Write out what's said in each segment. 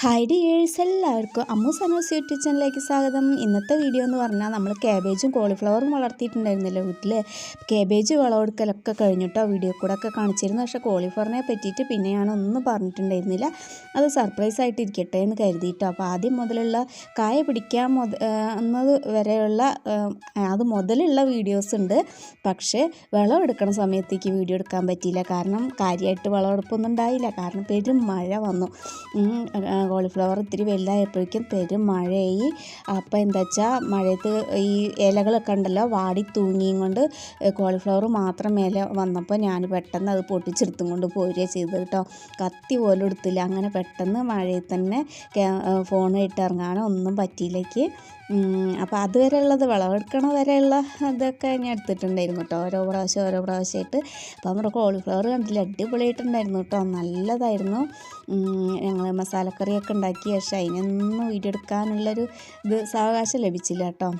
Hi dears എല്ലാവർക്കും Ammu Sano's YouTube ചാനലിലേക്ക് സ്വാഗതം. ഇന്നത്തെ വീഡിയോ എന്ന് പറഞ്ഞാൽ നമ്മൾ കാബേജും കോളിഫ്ലവറും വളർത്തിയിട്ടുണ്ടായിരുന്നല്ലോ വീട്ടിൽ കാബേജ് വിളവെടുക്കലൊക്കെ കഴിഞ്ഞിട്ടോ വീഡിയോ കൂടെ ഒക്കെ കാണിച്ചിരുന്നു. പക്ഷേ കോളിഫ്ലവറിനെ പറ്റിയിട്ട് പിന്നെ ഒന്നും പറഞ്ഞിട്ടുണ്ടായിരുന്നില്ല. അത് സർപ്രൈസ് ആയിട്ട് ഇരിക്കട്ടെ എന്ന് കരുതിയിട്ടോ. അപ്പോൾ ആദ്യം മുതലുള്ള കായ പിടിക്കാൻ മുത എന്നത് വരെയുള്ള അത് മുതലുള്ള വീഡിയോസ് ഉണ്ട്. പക്ഷേ വിളവെടുക്കണ സമയത്തേക്ക് വീഡിയോ എടുക്കാൻ പറ്റിയില്ല. കാരണം കാര്യമായിട്ട് വിളവെടുപ്പൊന്നും ഉണ്ടായില്ല. കാരണം പെരും മഴ വന്നു. കോളിഫ്ലവർ ഇത്തിരി വലുതായപ്പോഴേക്കും പെരും മഴയായി. അപ്പോൾ എന്താ വെച്ചാൽ മഴയത്ത് ഈ ഇലകളൊക്കെ ഉണ്ടല്ലോ വാടി തൂങ്ങിയും കൊണ്ട് കോളിഫ്ലവർ മാത്രം മേലെ വന്നപ്പോൾ ഞാൻ പെട്ടെന്ന് അത് പൊട്ടിച്ചെടുത്തും കൊണ്ട് പോരുക ചെയ്തത് കേട്ടോ. കത്തി പോലും എടുത്തില്ല. അങ്ങനെ പെട്ടെന്ന് മഴയിൽ തന്നെ ഫോൺ ഇട്ട് ഇറങ്ങാനോ ഒന്നും പറ്റിയില്ലേക്ക് അപ്പോൾ അതുവരെ ഉള്ളത് വിളവെടുക്കണ വരെയുള്ള ഇതൊക്കെ ഞാൻ എടുത്തിട്ടുണ്ടായിരുന്നു കേട്ടോ. ഓരോ പ്രാവശ്യം ഓരോ പ്രാവശ്യമായിട്ട്. അപ്പോൾ നമ്മുടെ കോളിഫ്ലവർ കണ്ടില്ല അടിപൊളിയായിട്ടുണ്ടായിരുന്നു കേട്ടോ. നല്ലതായിരുന്നു. ഞങ്ങൾ മസാലക്കറിയൊക്കെ ഉണ്ടാക്കി പക്ഷേ അതിനൊന്നും വീഡിയോ എടുക്കാനുള്ളൊരു ഇത് സാവകാശം ലഭിച്ചില്ല കേട്ടോ.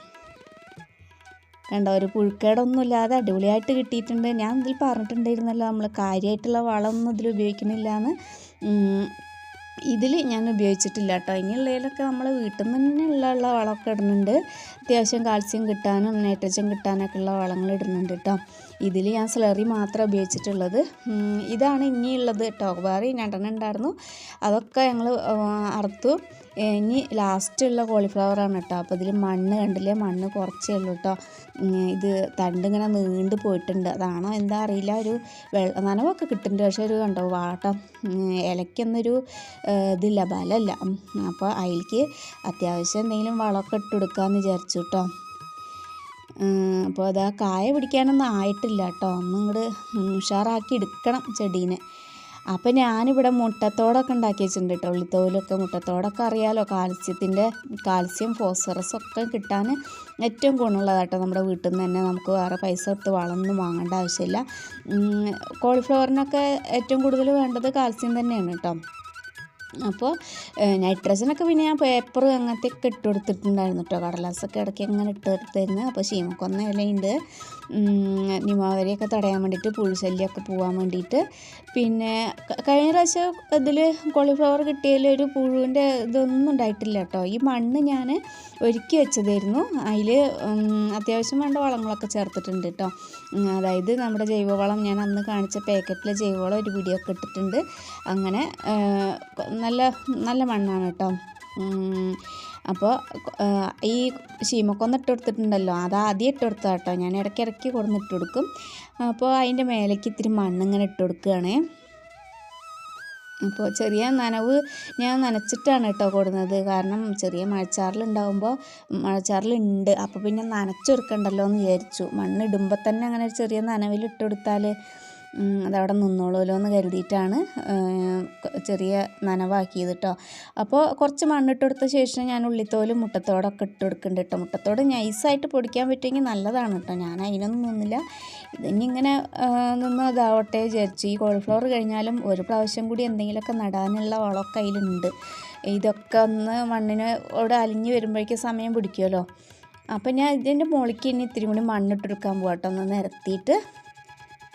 കണ്ടോ ഒരു പുഴുക്കേടൊന്നും ഇല്ലാതെ അടിപൊളിയായിട്ട് കിട്ടിയിട്ടുണ്ട്. ഞാൻ ഇതിൽ പറഞ്ഞിട്ടുണ്ടായിരുന്നല്ലോ നമ്മൾ കാര്യമായിട്ടുള്ള വളമൊന്നും ഇതിൽ ഉപയോഗിക്കുന്നില്ല എന്ന് ഇതിൽ ഞാൻ ഉപയോഗിച്ചിട്ടില്ല കേട്ടോ ഇനിയുള്ളതിലൊക്കെ നമ്മൾ വീട്ടിൽ നിന്ന് തന്നെ ഉള്ള വളമൊക്കെ ഇടുന്നുണ്ട്. അത്യാവശ്യം കാൽസ്യം കിട്ടാനും നൈട്രജൻ കിട്ടാനൊക്കെ ഉള്ള വളങ്ങൾ ഇടുന്നുണ്ട് കേട്ടോ ഇതിൽ ഞാൻ സ്ലറി മാത്രം ഉപയോഗിച്ചിട്ടുള്ളത്. ഇതാണ് ഇനിയുള്ളത് കേട്ടോ വേറെ രണ്ടെണ്ണം ഉണ്ടായിരുന്നു. അതൊക്കെ ഞങ്ങൾ അറുത്തു. ഇനി ലാസ്റ്റുള്ള കോളിഫ്ലവറാണ് കേട്ടോ. അപ്പോൾ ഇതിൽ മണ്ണ് കണ്ടില്ലേ? മണ്ണ് കുറച്ചേ ഉള്ളൂ കേട്ടോ. ഇത് തണ്ടിങ്ങനെ നീണ്ട് പോയിട്ടുണ്ട്. അതാണോ എന്താ അറിയില്ല. ഒരു വെള്ള നനവൊക്കെ കിട്ടുന്നുണ്ട്. പക്ഷേ ഒരു കണ്ടോ വാട്ടം ഇലയ്ക്കൊന്നൊരു ഇതില്ല ബലമല്ല അപ്പോൾ അതിലേക്ക് അത്യാവശ്യം എന്തെങ്കിലും വളമൊക്കെ ഇട്ട് കൊടുക്കാമെന്ന് വിചാരിച്ചു കേട്ടോ. അപ്പോൾ അതാ കായ പിടിക്കാനൊന്നും ആയിട്ടില്ല കേട്ടോ. ഒന്നും ഇങ്ങോട്ട് ഉഷാറാക്കി എടുക്കണം ചെടീനെ. അപ്പം ഞാനിവിടെ മുട്ടത്തോടൊക്കെ ഉണ്ടാക്കി വെച്ചിട്ടുണ്ട് കേട്ടോ. ഉള്ളിത്തോലൊക്കെ മുട്ടത്തോടൊക്കെ അറിയാലോ. കാൽസ്യത്തിന്റെ കാൽസ്യം ഫോസ്ഫറസ് ഒക്കെ കിട്ടാൻ ഏറ്റവും ഗുണമുള്ളതാട്ടോ നമ്മുടെ വീട്ടിൽ നിന്ന് തന്നെ. നമുക്ക് വേറെ പൈസ എടുത്ത് വളമൊന്നും വാങ്ങേണ്ട ആവശ്യമില്ല. കോളിഫ്ലവറിനൊക്കെ ഏറ്റവും കൂടുതൽ വേണ്ടത് കാൽസ്യം തന്നെയാണ് കേട്ടോ. അപ്പോൾ നൈട്രജനൊക്കെ പിന്നെ ഞാൻ പേപ്പർ അങ്ങനത്തെ ഒക്കെ ഇട്ട് കൊടുത്തിട്ടുണ്ടായിരുന്നു കേട്ടോ കടലാസൊക്കെ ഇടയ്ക്ക് അങ്ങനെ ഇട്ട് കൊടുത്തിരുന്നു. അപ്പോൾ ശീമക്കൊന്ന ഇലയുണ്ട്. നിമാവരിയൊക്കെ തടയാൻ വേണ്ടിയിട്ട് പുഴുശല്യമൊക്കെ പോകാൻ വേണ്ടിയിട്ട്. പിന്നെ കഴിഞ്ഞ പ്രാവശ്യം ഇതിൽ കോളിഫ്ലവർ കിട്ടിയതിൽ ഒരു പുഴുവിന്റെ ഇതൊന്നും ഉണ്ടായിട്ടില്ല കേട്ടോ ഈ മണ്ണ് ഞാൻ ഒരുക്കി വെച്ചതായിരുന്നു. അതിൽ അത്യാവശ്യം വേണ്ട വളങ്ങളൊക്കെ ചേർത്തിട്ടുണ്ട് കേട്ടോ അതായത് നമ്മുടെ ജൈവവളം ഞാൻ അന്ന് കാണിച്ച പാക്കറ്റിലെ ജൈവവളം ഒരു പിടിയൊക്കെ ഒക്കെ ഇട്ടിട്ടുണ്ട്. അങ്ങനെ നല്ല നല്ല മണ്ണാണ് കേട്ടോ. അപ്പോൾ ഈ ശീമക്കൊന്ന് ഇട്ട് കൊടുത്തിട്ടുണ്ടല്ലോ അത് ആദ്യം ഇട്ട് കൊടുത്ത കേട്ടോ. ഞാൻ ഇടയ്ക്ക് ഇടയ്ക്ക് കൊടുന്ന് ഇട്ട് കൊടുക്കും അപ്പോൾ അതിന്റെ മേലേക്ക് ഇത്തിരി മണ്ണിങ്ങനെ ഇട്ട് കൊടുക്കുകയാണ് അപ്പോൾ ചെറിയ നനവ് ഞാൻ നനച്ചിട്ടാണ് കേട്ടോ കൊടുന്നത്. കാരണം ചെറിയ മഴച്ചാറിലുണ്ടാകുമ്പോൾ മഴച്ചാറിലുണ്ട്. അപ്പോൾ പിന്നെ നനച്ചൊരുക്കണ്ടല്ലോ എന്ന് വിചാരിച്ചു മണ്ണിടുമ്പോൾ തന്നെ അങ്ങനെ ഒരു ചെറിയ നനവിൽ ഇട്ട് കൊടുത്താൽ അതവിടെ നിന്നോളുമല്ലോ എന്ന് കരുതിയിട്ടാണ് ചെറിയ നനവാക്കിയത് കേട്ടോ അപ്പോൾ കുറച്ച് മണ്ണിട്ട് കൊടുത്ത ശേഷം ഞാൻ ഉള്ളിത്തോലും മുട്ടത്തോടൊക്കെ ഇട്ട് കൊടുക്കുന്നുണ്ട് കേട്ടോ മുട്ടത്തോട് നൈസായിട്ട് പൊടിക്കാൻ പറ്റുമെങ്കിൽ നല്ലതാണ് കേട്ടോ ഞാൻ അതിനൊന്നും നിന്നില്ല. ഇതിനി ഇങ്ങനെ നിന്ന് ഇതാവട്ടെ വിചാരിച്ചു. ഈ കോളിഫ്ലവർ കഴിഞ്ഞാലും ഒരു പ്രാവശ്യം കൂടി എന്തെങ്കിലുമൊക്കെ നടാനുള്ള വളമൊക്കെ അതിലുണ്ട് ഇതൊക്കെ ഒന്ന് മണ്ണിനോട് അലിഞ്ഞ് വരുമ്പോഴേക്കും സമയം പിടിക്കുമല്ലോ. അപ്പം ഞാൻ ഇതിന്റെ മുകളിലേക്ക് ഇനി ഇത്തിരി കൂടി മണ്ണിട്ടെടുക്കാൻ പോകട്ടെ ഒന്ന് നിരത്തിയിട്ട്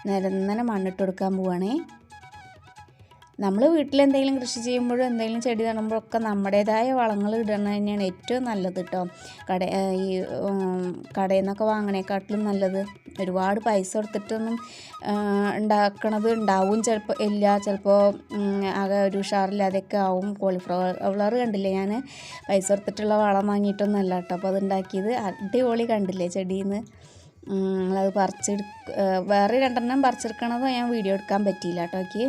നിരന്തരം മണ്ണിട്ട് കൊടുക്കാൻ പോവുകയാണേ നമ്മൾ വീട്ടിൽ എന്തെങ്കിലും കൃഷി ചെയ്യുമ്പോഴും എന്തെങ്കിലും ചെടി നടുമ്പോഴൊക്കെ നമ്മുടേതായ വളങ്ങൾ ഇടുന്നത് തന്നെയാണ് ഏറ്റവും നല്ലത് കേട്ടോ കട ഈ കടയിൽ നിന്നൊക്കെ വാങ്ങണേക്കാട്ടിലും നല്ലത്. ഒരുപാട് പൈസ കൊടുത്തിട്ടൊന്നും ഉണ്ടാക്കണത് ഉണ്ടാവും ചിലപ്പോൾ ഇല്ല ചിലപ്പോൾ ആകെ ഒരു ഉഷാറില്ലാതെയൊക്കെ ആവും. കോളിഫ്ലവർ കണ്ടില്ലേ ഞാൻ പൈസ കൊടുത്തിട്ടുള്ള വളം വാങ്ങിയിട്ടൊന്നും അല്ല കേട്ടോ അപ്പോൾ അത് ഉണ്ടാക്കിയത്. അടിപൊളി കണ്ടില്ലേ ചെടിയിൽ നിന്ന് അത് പറിച്ചെടു വേറെ രണ്ടെണ്ണം പറിച്ചെടുക്കണത് ഞാൻ വീഡിയോ എടുക്കാൻ പറ്റിയില്ല കേട്ടോ എനിക്ക്.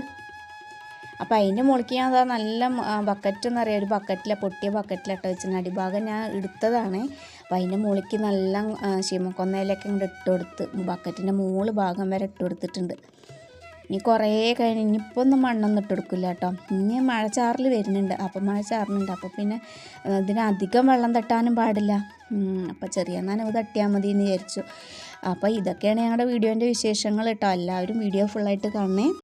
അപ്പോൾ അതിന്റെ മുകളിലേക്ക് ഞാൻ അതാ നല്ല ബക്കറ്റ് എന്ന് പറയുക ഒരു ബക്കറ്റിലെ പൊട്ടിയ ബക്കറ്റിലിട്ട് വെച്ചിട്ട് അടിഭാഗം ഞാൻ എടുത്തതാണ്. അപ്പോൾ അതിന്റെ മുകളിലേക്ക് നല്ല ശീമക്കൊന്നയിലൊക്കെ ഇങ്ങോട്ട് ഇട്ട് കൊടുത്ത് ബക്കറ്റിന്റെ മൂൾ ഭാഗം വരെ ഇട്ട് കൊടുത്തിട്ടുണ്ട്. ഇനി കുറേ കഴിഞ്ഞ് ഇനിയിപ്പോൾ ഒന്നും മണ്ണൊന്നും ഇട്ട് കൊടുക്കില്ല കേട്ടോ. ഇനി മഴ ചാറിൽ വരുന്നുണ്ട്. അപ്പം മഴ ചാറുന്നുണ്ട് അപ്പോൾ പിന്നെ ഇതിനധികം വെള്ളം തട്ടാനും പാടില്ല. അപ്പോൾ ചെറിയ നനവ് തട്ടിയാൽ മതി എന്ന് വിചാരിച്ചു. അപ്പോൾ ഇതൊക്കെയാണ് ഞങ്ങളുടെ വീഡിയോന്റെ വിശേഷങ്ങൾ കേട്ടോ. എല്ലാവരും വീഡിയോ ഫുള്ളായിട്ട് കാണണേ.